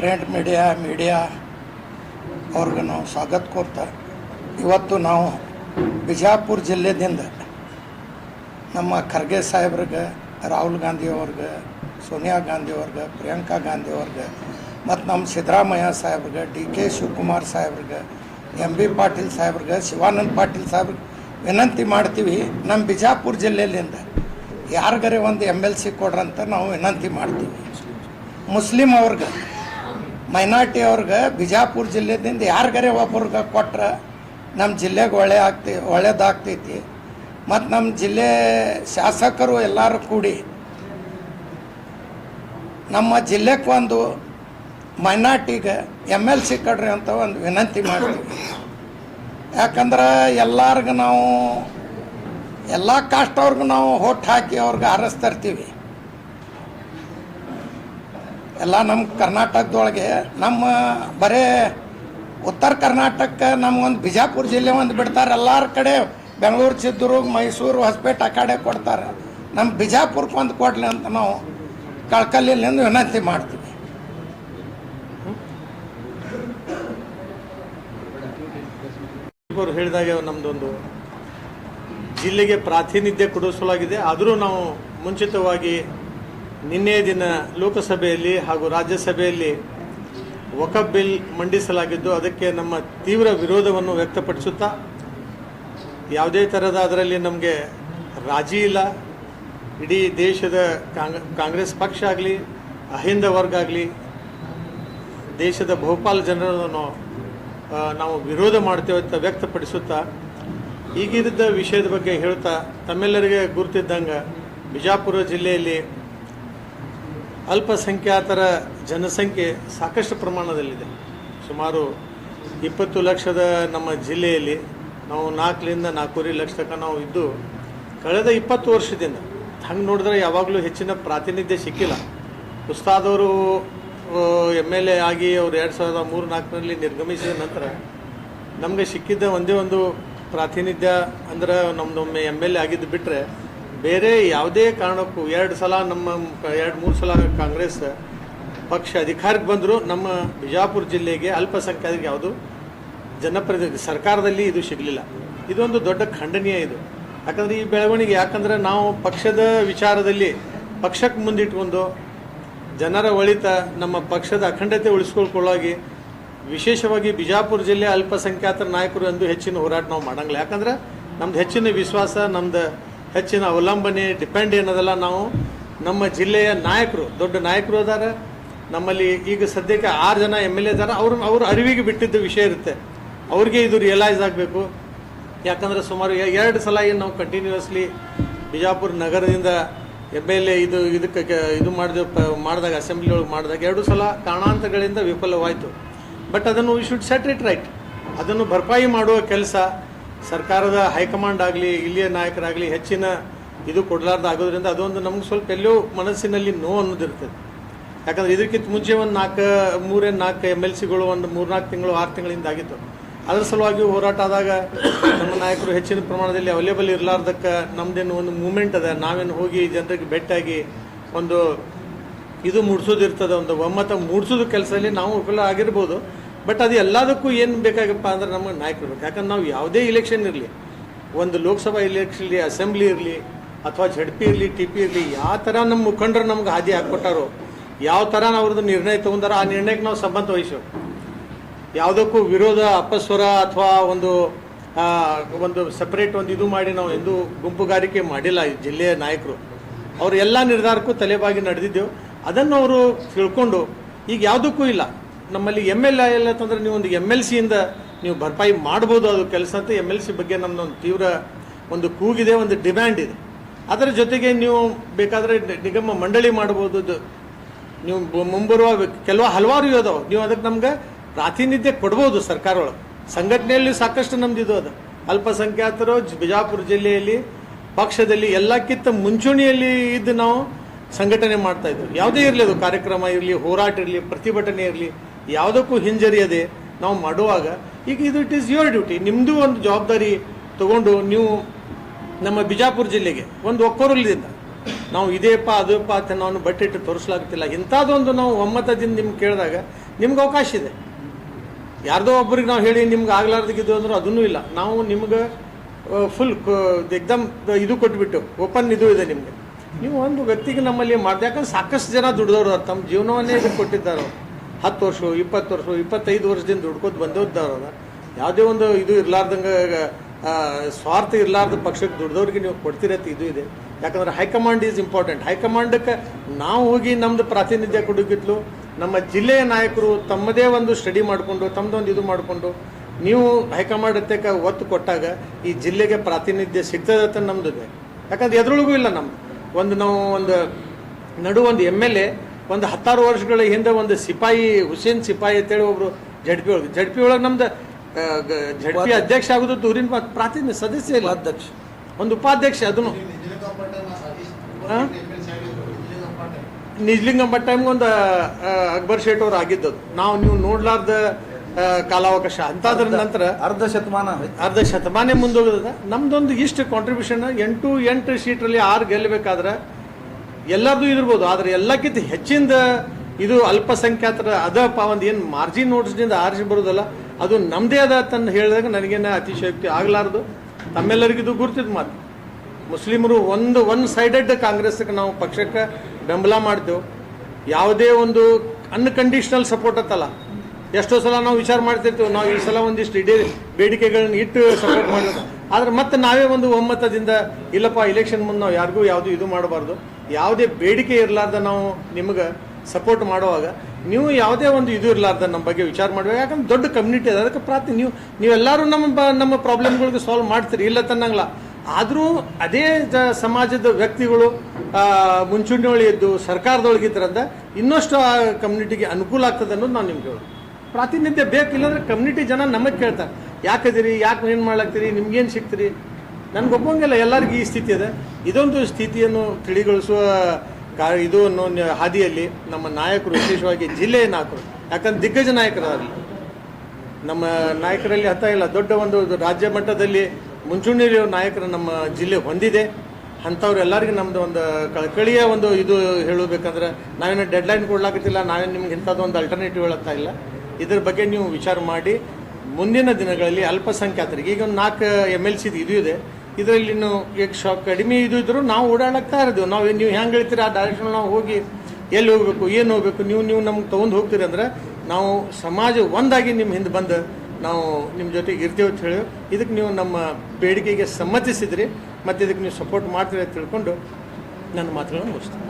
Print media media ಅವ್ರಿಗೆ ನಾವು ಸ್ವಾಗತ ಕೋರ್ತಾರೆ ಇವತ್ತು ನಾವು ಬಿಜಾಪುರ ಜಿಲ್ಲೆದಿಂದ ನಮ್ಮ ಖರ್ಗೆ ಸಾಹೇಬ್ರಿಗೆ, ರಾಹುಲ್ ಗಾಂಧಿ ಅವ್ರಿಗೆ, ಸೋನಿಯಾ ಗಾಂಧಿ ಅವ್ರಿಗೆ, ಪ್ರಿಯಾಂಕಾ ಗಾಂಧಿ ಅವ್ರಿಗೆ, ಮತ್ತು ನಮ್ಮ ಸಿದ್ದರಾಮಯ್ಯ ಸಾಹೇಬ್ರಿಗೆ, ಡಿ ಕೆ ಶಿವಕುಮಾರ್ ಸಾಹೇಬ್ರಿಗೆ, ಎಂ ಬಿ ಪಾಟೀಲ್ ಸಾಹೇಬ್ರಿಗೆ, ಶಿವಾನಂದ ಪಾಟೀಲ್ ಸಾಹೇಬ್ರಿಗೆ ವಿನಂತಿ ಮಾಡ್ತೀವಿ ನಮ್ಮ ಬಿಜಾಪುರ ಜಿಲ್ಲೆಯಿಂದ ಯಾರಿಗಾರೆ ಒಂದು ಎಂ ಎಲ್ ಸಿ ಕೊಡ್ರಂತ ನಾವು ವಿನಂತಿ ಮಾಡ್ತೀವಿ. ಮುಸ್ಲಿಂ ಅವ್ರಿಗೆ ಮೈನಾರ್ಟಿ ಅವ್ರಿಗೆ ಬಿಜಾಪುರ ಜಿಲ್ಲೆದಿಂದ ಯಾರಿಗಾರೆ ಒಬ್ಬರಿಗೆ ಕೊಟ್ರೆ ನಮ್ಮ ಜಿಲ್ಲೆಗೆ ಒಳ್ಳೆ ಆಗ್ತಿ, ಒಳ್ಳೇದಾಗ್ತೈತಿ. ಮತ್ತು ನಮ್ಮ ಜಿಲ್ಲೆ ಶಾಸಕರು ಎಲ್ಲರೂ ಕೂಡಿ ನಮ್ಮ ಜಿಲ್ಲೆಗೆ ಒಂದು ಮೈನಾರ್ಟಿಗೆ ಎಂ ಎಲ್ ಸಿ ಕಡ್ರಿ ಅಂತ ಒಂದು ವಿನಂತಿ ಮಾಡ್ತೀವಿ. ಯಾಕಂದ್ರೆ ಎಲ್ಲರಿಗೂ ನಾವು, ಎಲ್ಲ ಕಾಸ್ಟ್ ಅವ್ರಿಗೂ ನಾವು ಹೋಟ್ ಹಾಕಿ ಅವ್ರಿಗೆ ಆರಿಸ್ತಾ ಇರ್ತೀವಿ. ಎಲ್ಲ ನಮ್ಮ ಕರ್ನಾಟಕದೊಳಗೆ ನಮ್ಮ ಬರೇ ಉತ್ತರ ಕರ್ನಾಟಕ ನಮ್ಗೊಂದು ಬಿಜಾಪುರ ಜಿಲ್ಲೆ ಒಂದು ಬಿಡ್ತಾರೆ. ಎಲ್ಲರ ಕಡೆ ಬೆಂಗಳೂರು ಚಿತ್ರದುರ್ಗ ಮೈಸೂರು, ಹೊಸಪೇಟೆ ಆ ಕಡೆ ಕೊಡ್ತಾರೆ. ನಮ್ಮ ಬಿಜಾಪುರಕ್ಕೆ ಒಂದು ಕೊಡಲಿ ಅಂತ ನಾವು ಕಳ್ಕಲ್ಲಿಂದ ವಿನಂತಿ ಮಾಡ್ತೀವಿ. ಹೇಳಿದಾಗೆ ಹೇಳಿದಾಗ ನಮ್ಮದೊಂದು ಜಿಲ್ಲೆಗೆ ಪ್ರಾತಿನಿಧ್ಯ ಕೊಡಿಸಲಾಗಿದೆ ಆದರೂ ನಾವು ಮುಂಚಿತವಾಗಿ ನಿನ್ನೆ ದಿನ ಲೋಕಸಭೆಯಲ್ಲಿ ಹಾಗೂ ರಾಜ್ಯಸಭೆಯಲ್ಲಿ ವಕಫ್ ಬಿಲ್ ಮಂಡಿಸಲಾಗಿದ್ದು ಅದಕ್ಕೆ ನಮ್ಮ ತೀವ್ರ ವಿರೋಧವನ್ನು ವ್ಯಕ್ತಪಡಿಸುತ್ತಾ ಯಾವುದೇ ಥರದ ಅದರಲ್ಲಿ ನಮಗೆ ರಾಜಿ ಇಲ್ಲ. ಇಡೀ ದೇಶದ ಕಾಂಗ್, ಕಾಂಗ್ರೆಸ್ ಪಕ್ಷ ಆಗಲಿ, ಅಹಿಂದ ವರ್ಗ ಆಗಲಿ, ದೇಶದ ಬಹುಪಾಲು ಜನರನ್ನು ನಾವು ವಿರೋಧ ಮಾಡ್ತೇವೆ ಅಂತ ವ್ಯಕ್ತಪಡಿಸುತ್ತಾ ಈಗಿದ್ದ ವಿಷಯದ ಬಗ್ಗೆ ಹೇಳ್ತಾ ತಮ್ಮೆಲ್ಲರಿಗೆ ಗುರುತಿದ್ದಂಗೆ ಬಿಜಾಪುರ ಜಿಲ್ಲೆಯಲ್ಲಿ ಅಲ್ಪಸಂಖ್ಯಾತರ ಜನಸಂಖ್ಯೆ ಸಾಕಷ್ಟು ಪ್ರಮಾಣದಲ್ಲಿದೆ. ಸುಮಾರು ಇಪ್ಪತ್ತು ಲಕ್ಷದ ನಮ್ಮ ಜಿಲ್ಲೆಯಲ್ಲಿ ನಾವು ನಾಲ್ಕರಿಂದ ನಾಲ್ಕೂವರೆ ಲಕ್ಷ ತನಕ ನಾವು ಇದ್ದು, ಕಳೆದ ಇಪ್ಪತ್ತು ವರ್ಷದಿಂದ, ಹಂಗೆ ನೋಡಿದ್ರೆ ಯಾವಾಗಲೂ ಹೆಚ್ಚಿನ ಪ್ರಾತಿನಿಧ್ಯ ಸಿಕ್ಕಿಲ್ಲ. ಉಸ್ತಾದವರು ಎಂ ಎಲ್ ಎ ಆಗಿ ಅವ್ರು ಎರಡು ಸಾವಿರದ ಮೂರು ನಾಲ್ಕರಲ್ಲಿ ನಿರ್ಗಮಿಸಿದ ನಂತರ ನಮಗೆ ಸಿಕ್ಕಿದ್ದ ಒಂದೇ ಒಂದು ಪ್ರಾತಿನಿಧ್ಯ ಅಂದ್ರೆ ನಮ್ದೊಮ್ಮೆ ಎಂ ಎಲ್ ಎ ಆಗಿದ್ದು ಬಿಟ್ಟರೆ ಬೇರೆ ಯಾವುದೇ ಕಾರಣಕ್ಕೂ ಎರಡು ಸಲ ನಮ್ಮ ಎರಡು ಮೂರು ಸಲ ಕಾಂಗ್ರೆಸ್ ಪಕ್ಷ ಅಧಿಕಾರಕ್ಕೆ ಬಂದರೂ ನಮ್ಮ ಬಿಜಾಪುರ ಜಿಲ್ಲೆಗೆ ಅಲ್ಪಸಂಖ್ಯಾತರಿಗೆ ಯಾವುದು ಜನಪ್ರತಿನಿಧಿ ಸರ್ಕಾರದಲ್ಲಿ ಇದು ಸಿಗಲಿಲ್ಲ. ಇದೊಂದು ದೊಡ್ಡ ಖಂಡನೀಯ ಇದು. ಯಾಕಂದರೆ ಈ ಬೆಳವಣಿಗೆ, ಯಾಕಂದರೆ ನಾವು ಪಕ್ಷದ ವಿಚಾರದಲ್ಲಿ ಪಕ್ಷಕ್ಕೆ ಮುಂದಿಟ್ಕೊಂಡು ಜನರ ಒಳಿತ, ನಮ್ಮ ಪಕ್ಷದ ಅಖಂಡತೆ ಉಳಿಸ್ಕೊಳ್ಕೊಳ್ಳೋಗಿ ವಿಶೇಷವಾಗಿ ಬಿಜಾಪುರ ಜಿಲ್ಲೆ ಅಲ್ಪಸಂಖ್ಯಾತರ ನಾಯಕರು ಎಂದು ಹೆಚ್ಚಿನ ಹೋರಾಟ ನಾವು ಮಾಡಂಗಿಲ್ಲ. ಯಾಕಂದ್ರೆ ನಮ್ದು ಹೆಚ್ಚಿನ ವಿಶ್ವಾಸ, ನಮ್ದು ಹೆಚ್ಚಿನ ಅವಲಂಬನೆ ಡಿಪೆಂಡ್ ಏನದಲ್ಲ ನಾವು. ನಮ್ಮ ಜಿಲ್ಲೆಯ ನಾಯಕರು, ದೊಡ್ಡ ನಾಯಕರು ಅದಾರ. ನಮ್ಮಲ್ಲಿ ಈಗ ಸದ್ಯಕ್ಕೆ ಆರು ಜನ ಎಂ ಎಲ್ ಎ ಇದ್ದಾರೆ ಅವ್ರ ಅವ್ರ ಅರಿವಿಗೆ ಬಿಟ್ಟಿದ್ದ ವಿಷಯ ಇರುತ್ತೆ. ಅವ್ರಿಗೆ ಇದು ರಿಯಲೈಸ್ ಆಗಬೇಕು. ಯಾಕಂದ್ರೆ ಸುಮಾರು ಎರಡು ಸಲ ಏನು ನಾವು ಕಂಟಿನ್ಯೂಸ್ಲಿ ಬಿಜಾಪುರ ನಗರದಿಂದ ಎಂ ಎಲ್ ಎ ಇದು, ಇದಕ್ಕೆ ಇದು ಮಾಡಿದ ಮಾಡಿದಾಗ ಅಸೆಂಬ್ಲಿ ಒಳಗೆ ಮಾಡಿದಾಗ ಎರಡು ಸಲ ಕಾರಣಾಂತರಗಳಿಂದ ವಿಫಲವಾಯಿತು. ಬಟ್ ಅದನ್ನು we should set it right ಅದನ್ನು ಭರ್ಪಾಯಿ ಮಾಡುವ ಕೆಲಸ. ಸರ್ಕಾರದ ಹೈಕಮಾಂಡ್ ಆಗಲಿ, ಇಲ್ಲಿಯ ನಾಯಕರಾಗಲಿ ಹೆಚ್ಚಿನ ಇದು ಕೊಡಲಾರ್ದು ಆಗೋದ್ರಿಂದ ಅದೊಂದು ನಮ್ಗೆ ಸ್ವಲ್ಪ ಎಲ್ಲೋ ಮನಸ್ಸಿನಲ್ಲಿ ನೋವು ಅನ್ನೋದಿರ್ತದೆ. ಯಾಕಂದ್ರೆ ಇದಕ್ಕಿಂತ ಮುಂಚೆ ಒಂದು ನಾಲ್ಕು, ಮೂರೇ ನಾಲ್ಕು ಎಂ ಎಲ್ ಸಿಗಳು ಒಂದು ಮೂರ್ನಾಲ್ಕು ತಿಂಗಳು, ಆರು ತಿಂಗಳಿಂದ ಆಗಿತ್ತು. ಅದರ ಸಲುವಾಗಿ ಹೋರಾಟ ಆದಾಗ ನಮ್ಮ ನಾಯಕರು ಹೆಚ್ಚಿನ ಪ್ರಮಾಣದಲ್ಲಿ ಅವೈಲೇಬಲ್ ಇರಲಾರ್ದಕ್ಕೆ ನಮ್ದೇನು ಒಂದು ಮೂಮೆಂಟ್ ಅದ. ನಾವೇನು ಹೋಗಿ ಜನರಿಗೆ ಭೇಟಿಯಾಗಿ ಒಂದು ಇದು ಮೂಡಿಸೋದಿರ್ತದೆ, ಒಂದು ಒಮ್ಮತ ಮೂಡಿಸೋದು ಕೆಲಸದಲ್ಲಿ ನಾವು ವಿಫಲ ಆಗಿರ್ಬೋದು. ಬಟ್ ಅದು ಎಲ್ಲದಕ್ಕೂ ಏನು ಬೇಕಾಗಪ್ಪ ಅಂದ್ರೆ ನಮಗೆ ನಾಯಕರು. ಬೇಕು ಯಾಕಂದ್ರೆ ನಾವು ಯಾವುದೇ ಇಲೆಕ್ಷನ್ ಇರಲಿ, ಒಂದು ಲೋಕಸಭಾ ಇಲೆಕ್ಷನ್ ಇರಲಿ ಅಸೆಂಬ್ಲಿ ಇರಲಿ, ಅಥವಾ ಜಡ್ ಪಿ ಇರಲಿ ಟಿ ಪಿ ಇರಲಿ, ಯಾವ ಥರ ನಮ್ಮ ಮುಖಂಡರು ನಮ್ಗೆ ಹಾದಿ ಹಾಕ್ಕೊಟ್ಟಾರೋ, ಯಾವ ಥರ ಅವ್ರದ್ದು ನಿರ್ಣಯ ತೊಗೊಂಡಾರೋ, ಆ ನಿರ್ಣಯಕ್ಕೆ ನಾವು ಸಂಬಂಧ ವಹಿಸೋ ಯಾವುದಕ್ಕೂ ವಿರೋಧ, ಅಪಸ್ವರ ಅಥವಾ ಒಂದು ಒಂದು ಸಪ್ರೇಟ್ ಒಂದು ಇದು ಮಾಡಿ ನಾವು ಎಂದು ಗುಂಪುಗಾರಿಕೆ ಮಾಡಿಲ್ಲ ಈ ಜಿಲ್ಲೆಯ ನಾಯಕರು. ಅವರು ಎಲ್ಲ ನಿರ್ಧಾರಕ್ಕೂ ತಲೆಬಾಗಿ ನಡೆದಿದ್ದೆವು. ಅದನ್ನು ಅವರು ತಿಳ್ಕೊಂಡು, ಈಗ ಯಾವುದಕ್ಕೂ ಇಲ್ಲ. ನಮ್ಮಲ್ಲಿ ಎಂ ಎಲ್ ಐ ಎಲ್ಲ ಅಂತಂದ್ರೆ ನೀವು ಒಂದು ಎಂ ಎಲ್ ಸಿಯಿಂದ ನೀವು ಭರ್ಪಾಯಿ ಮಾಡ್ಬೋದು ಅದು ಕೆಲಸ ಅಂತ ಎಂ ಎಲ್ ಸಿ ಬಗ್ಗೆ ನಮ್ಮದೊಂದು ತೀವ್ರ ಒಂದು ಕೂಗಿದೆ, ಒಂದು ಡಿಮ್ಯಾಂಡ್ ಇದೆ. ಅದರ ಜೊತೆಗೆ ನೀವು ಬೇಕಾದರೆ ನಿಗಮ ಮಂಡಳಿ ಮಾಡ್ಬೋದು. ನೀವು ಮುಂಬರುವ ಕೆಲವು ಹಲವಾರು ಇದಾವೆ. ನೀವು ಅದಕ್ಕೆ ನಮ್ಗೆ ಪ್ರಾತಿನಿಧ್ಯ ಕೊಡ್ಬೋದು ಸರ್ಕಾರ ಒಳಗೆ ಸಂಘಟನೆಯಲ್ಲಿ ಸಾಕಷ್ಟು ನಮ್ದು ಇದು ಅದು. ಅಲ್ಪಸಂಖ್ಯಾತರು ಬಿಜಾಪುರ ಜಿಲ್ಲೆಯಲ್ಲಿ, ಪಕ್ಷದಲ್ಲಿ ಎಲ್ಲಕ್ಕಿಂತ ಮುಂಚೂಣಿಯಲ್ಲಿ ಇದ್ದು ನಾವು ಸಂಘಟನೆ ಮಾಡ್ತಾ ಇದ್ವಿ. ಯಾವುದೇ ಇರಲಿ ಅದು ಕಾರ್ಯಕ್ರಮ ಇರಲಿ, ಹೋರಾಟ ಇರಲಿ, ಪ್ರತಿಭಟನೆ ಇರಲಿ ಯಾವುದಕ್ಕೂ ಹಿಂಜರಿಯದೆ ನಾವು ಮಾಡುವಾಗ, ಈಗ ಇದು ಇಟ್ ಈಸ್ ಯುವರ್ ಡ್ಯೂಟಿ ನಿಮ್ಮದು ಒಂದು ಜವಾಬ್ದಾರಿ ತಗೊಂಡು ನೀವು ನಮ್ಮ ಬಿಜಾಪುರ ಜಿಲ್ಲೆಗೆ ಒಂದು ಒಕ್ಕೊರಲಿಂದ ನಾವು ಇದೇಪ ಅದೇಪ ಅಂತ ನಾವು ಬಟ್ಟೆಟ್ಟು ತೋರಿಸ್ಲಾಗ್ತಿಲ್ಲ. ಇಂಥದ್ದೊಂದು ನಾವು ಒಮ್ಮತದಿಂದ ನಿಮ್ಗೆ ಕೇಳಿದಾಗ ನಿಮ್ಗೆ ಅವಕಾಶ ಇದೆ. ಯಾರ್ದೋ ಒಬ್ಬರಿಗೆ ನಾವು ಹೇಳಿ ನಿಮ್ಗೆ ಆಗ್ಲಾರ್ದಕ್ಕಿದ್ದು ಅಂದ್ರೆ ಅದನ್ನೂ ಇಲ್ಲ. ನಾವು ನಿಮ್ಗೆ ಫುಲ್ ಎಕ್ದಮ್ ಇದು ಕೊಟ್ಬಿಟ್ಟು ಓಪನ್ ಇದು ಇದೆ ನಿಮಗೆ. ನೀವು ಒಂದು ವ್ಯಕ್ತಿಗೆ ನಮ್ಮಲ್ಲಿ ಮಾಡಿದೆ, ಯಾಕಂದ್ರೆ ಸಾಕಷ್ಟು ಜನ ದುಡ್ದವ್ರು, ತಮ್ಮ ಜೀವನವನ್ನೇ ಇದು ಕೊಟ್ಟಿದ್ದಾರೆ. ಹತ್ತು ವರ್ಷ, ಇಪ್ಪತ್ತು ವರ್ಷ, ಇಪ್ಪತ್ತೈದು ವರ್ಷದಿಂದ ದುಡ್ಕೋದು ಬಂದವ್ರು ಅದ ಯಾವುದೇ ಒಂದು ಇದು ಇರಲಾರ್ದಂಗ ಸ್ವಾರ್ಥ ಇರಲಾರ್ದ ಪಕ್ಷಕ್ಕೆ ದುಡ್ದವ್ರಿಗೆ ನೀವು ಕೊಡ್ತಿರತ್ತೆ, ಇದು ಇದೆ. ಯಾಕಂದ್ರೆ ಹೈಕಮಾಂಡ್ ಈಸ್ ಇಂಪಾರ್ಟೆಂಟ್. ಹೈಕಮಾಂಡಕ್ಕೆ ನಾವು ಹೋಗಿ ನಮ್ದು ಪ್ರಾತಿನಿಧ್ಯ ಕೊಡೋಕ್ಕಿತ್ಲು ನಮ್ಮ ಜಿಲ್ಲೆಯ ನಾಯಕರು ತಮ್ಮದೇ ಒಂದು ಸ್ಟಡಿ ಮಾಡಿಕೊಂಡು ತಮ್ಮದೊಂದು ಇದು ಮಾಡಿಕೊಂಡು, ನೀವು ಹೈಕಮಾಂಡ್ ಹತ್ತಕ್ಕೆ ಒತ್ತು ಕೊಟ್ಟಾಗ ಈ ಜಿಲ್ಲೆಗೆ ಪ್ರಾತಿನಿಧ್ಯ ಸಿಗ್ತದೆ ಅಂತ ಇದೆ. ಯಾಕಂದ್ರೆ ಎದ್ರೊಳಗೂ ಇಲ್ಲ ನಮ್ದು. ಒಂದು ನಾವು ಒಂದು, ನಡು ಒಂದು ಎಂ ಎಲ್ ಎ ಒಂದು ಹತ್ತಾರು ವರ್ಷಗಳ ಹಿಂದೆ ಒಂದು ಸಿಪಾಯಿ ಹುಸೇನ್ ಸಿಪಾಯಿ ಅಂತೇಳಿ ಒಬ್ರು ಜಡ್ಪಿ ಒಳಗೆ ಜಡ್ಪಿ ಒಳಗೆ ನಮ್ದು ಜಡ್ ಪಿ ಅಧ್ಯಕ್ಷ ಆಗೋದು ದೂರಿನ ಪ್ರಾತಿನಿಧ್ಯ ಸದಸ್ಯ ಇಲ್ಲ. ಅಧ್ಯಕ್ಷ ಒಂದು ಉಪಾಧ್ಯಕ್ಷ ಅದನ್ನು. ನಿಜ್ಲಿಂಗಮ್ಮ ಟೈಮ್ಗೆ ಒಂದು ಅಕ್ಬರ್ ಶೇಟ್ ಅವ್ರು ಆಗಿದ್ದದು ನಾವು ನೀವು ನೋಡ್ಲಾರ್ದ ಕಾಲಾವಕಾಶ. ಅಂತಾದ್ರ ನಂತರ ಅರ್ಧ ಶತಮಾನ. ಅರ್ಧ ಶತಮಾನ ಮುಂದೋಗದ ನಮ್ದೊಂದು ಇಷ್ಟು ಕಾಂಟ್ರಿಬ್ಯೂಷನ್ ಎಂಟು ಎಂಟು ಸೀಟ್ರಲ್ಲಿ ಆರು ಗೆಲ್ಲಬೇಕಾದ್ರೆ ಎಲ್ಲರದು ಇದಿರ್ಬೋದು, ಆದ್ರೆ ಎಲ್ಲಕ್ಕಿಂತ ಹೆಚ್ಚಿಂದ ಇದು ಅಲ್ಪಸಂಖ್ಯಾತರ ಅದಪ್ಪ ಒಂದು ಏನು ಮಾರ್ಜಿನ್ ನೋಟ್ಸ್ನಿಂದ ಆರಿಸಿ ಬರೋದಲ್ಲ, ಅದು ನಮ್ಮದೇ ಅದ ಅಂತ ಹೇಳಿದಾಗ ನನಗೇನು ಅತಿಶಯೋಕ್ತಿ ಆಗಲಾರ್ದು. ತಮ್ಮೆಲ್ಲರಿಗೂ ಇದು ಗುರ್ತಿದ್ ಮಾತು. ಮುಸ್ಲಿಮರು ಒಂದು ಒನ್ ಸೈಡೆಡ್ ಕಾಂಗ್ರೆಸ್ಗೆ ನಾವು ಪಕ್ಷಕ್ಕೆ ಬೆಂಬಲ ಮಾಡ್ತೇವೆ. ಯಾವುದೇ ಒಂದು ಅನ್ಕಂಡೀಷನಲ್ ಸಪೋರ್ಟ್ ಅತ್ತಲ್ಲ ಎಷ್ಟೋ ಸಲ ನಾವು ವಿಚಾರ ಮಾಡ್ತಿರ್ತೇವೆ, ನಾವು ಈ ಸಲ ಒಂದಿಷ್ಟು ಇಡೀ ಬೇಡಿಕೆಗಳನ್ನ ಇಟ್ಟು ಸಪೋರ್ಟ್ ಮಾಡಬೇಕು. ಆದ್ರೆ ಮತ್ತೆ ನಾವೇ ಒಂದು ಒಮ್ಮತದಿಂದ ಇಲ್ಲಪ್ಪ ಇಲೆಕ್ಷನ್ ಮುಂದೆ ನಾವು ಯಾರಿಗೂ ಯಾವುದು ಇದು ಮಾಡಬಾರ್ದು. ಯಾವುದೇ ಬೇಡಿಕೆ ಇರಲಾರ್ದ ನಾವು ನಿಮಗೆ ಸಪೋರ್ಟ್ ಮಾಡುವಾಗ, ನೀವು ಯಾವುದೇ ಒಂದು ಇದು ಇರಲಾರ್ದ ನಮ್ಮ ಬಗ್ಗೆ ವಿಚಾರ ಮಾಡಬೇಕು ಯಾಕಂದ್ರೆ ದೊಡ್ಡ ಕಮ್ಯುನಿಟಿ ಅದ. ಅದಕ್ಕೆ ಪ್ರಾರ್ಥನೆ ನೀವು ನೀವೆಲ್ಲರೂ ನಮ್ಮ ಬ- ನಮ್ಮ ಪ್ರಾಬ್ಲಮ್ಗಳಿಗೆ ಸಾಲ್ವ್ ಮಾಡ್ತೀರಿ. ಇಲ್ಲ ತನ್ನಂಗಿಲ್ಲ ಆದರೂ ಅದೇ ಜ- ಸಮಾಜದ ವ್ಯಕ್ತಿಗಳು ಮುಂಚೂಣಿಯೊಳಗೆ ಇದ್ದು ಸರ್ಕಾರದೊಳಗಿದ್ರಂದ ಇನ್ನಷ್ಟು ಆ ಕಮ್ಯುನಿಟಿಗೆ ಅನುಕೂಲ ಆಗ್ತದೆ ಅನ್ನೋದು ನಾವು ನಿಮ್ಗೆ ಹೇಳೋದು. ಪ್ರಾತಿನಿಧ್ಯ ಬೇಕು ಇಲ್ಲಾಂದ್ರೆ ಕಮ್ಯುನಿಟಿ ಜನ ನಮಗೆ ಕೇಳ್ತಾರೆ. ಯಾಕದಿರಿ ಯಾಕೆ ಏನು ಮಾಡ್ಲಾಗ್ತೀರಿ? ನಿಮ್ಗೇನು ಸಿಗ್ತೀರಿ? ನನ್ಗೆ ಒಪ್ಪಂಗಿಲ್ಲ, ಎಲ್ಲರಿಗೂ ಈ ಸ್ಥಿತಿ ಇದೆ. ಇದೊಂದು ಸ್ಥಿತಿಯನ್ನು ತಿಳಿಗೊಳಿಸುವ ಕಾ ಇದು ಅನ್ನೋ ಹಾದಿಯಲ್ಲಿ ನಮ್ಮ ನಾಯಕರು, ವಿಶೇಷವಾಗಿ ಜಿಲ್ಲೆಯ ನಾಯಕರು, ಯಾಕಂದ್ರೆ ದಿಗ್ಗಜ ನಾಯಕರಾಗಲಿ. ನಮ್ಮ ನಾಯಕರಲ್ಲಿ ಹತ್ತ ಇಲ್ಲ, ದೊಡ್ಡ ಒಂದು ರಾಜ್ಯ ಮಟ್ಟದಲ್ಲಿ ಮುಂಚೂಣಿಯಲ್ಲಿ ನಾಯಕರು ನಮ್ಮ ಜಿಲ್ಲೆ ಹೊಂದಿದೆ. ಅಂಥವ್ರೆಲ್ಲರಿಗೂ ನಮ್ಮದು ಒಂದು ಕಳಕಳಿಯ ಒಂದು ಇದು ಹೇಳಬೇಕಂದ್ರೆ, ನಾವೇನು ಡೆಡ್ಲೈನ್ ಕೊಡ್ಲಾಕತ್ತಿಲ್ಲ, ನಾವೇನು ನಿಮ್ಗೆ ಇಂಥದ್ದು ಒಂದು ಅಲ್ಟರ್ನೇಟಿವ್ ಹೇಳುತ್ತಾ ಇಲ್ಲ. ಇದ್ರ ಬಗ್ಗೆ ನೀವು ವಿಚಾರ ಮಾಡಿ, ಮುಂದಿನ ದಿನಗಳಲ್ಲಿ ಅಲ್ಪಸಂಖ್ಯಾತರಿಗೆ, ಈಗ ಒಂದು ನಾಲ್ಕು ಎಂ ಎಲ್ ಸಿದು ಇದು ಇದೆ. ಇದರಲ್ಲಿ ಇನ್ನು ಈಗ ಕಡಿಮೆ ಇದು ಇದ್ರೂ ನಾವು ಓಡಾಡಕ್ತಾ ಇರೋದು. ನಾವು ನೀವು ಹೆಂಗೆ ಹೇಳ್ತೀರಿ? ಆ ಡೈರೆಕ್ಷನ್ ನಾವು ಹೋಗಿ ಎಲ್ಲಿ ಹೋಗ್ಬೇಕು, ಏನು ಹೋಗ್ಬೇಕು? ನೀವು ನೀವು ನಮ್ಗೆ ತೊಗೊಂಡು ಹೋಗ್ತೀರಿ ಅಂದ್ರೆ ನಾವು ಸಮಾಜ ಒಂದಾಗಿ ನಿಮ್ಮ ಹಿಂದೆ ಬಂದು ನಾವು ನಿಮ್ಮ ಜೊತೆಗೆ ಇರ್ತೀವಿ ಅಂತ ಹೇಳಿ ಇದಕ್ಕೆ ನೀವು ನಮ್ಮ ಬೇಡಿಕೆಗೆ ಸಮ್ಮತಿಸಿದ್ರಿ. ಮತ್ತು ಇದಕ್ಕೆ ನೀವು ಸಪೋರ್ಟ್ ಮಾಡ್ತೀರಿ ಅಂತ ತಿಳ್ಕೊಂಡು ನನ್ನ ಮಾತುಗಳನ್ನು ಮುಗಿಸ್ತೀನಿ.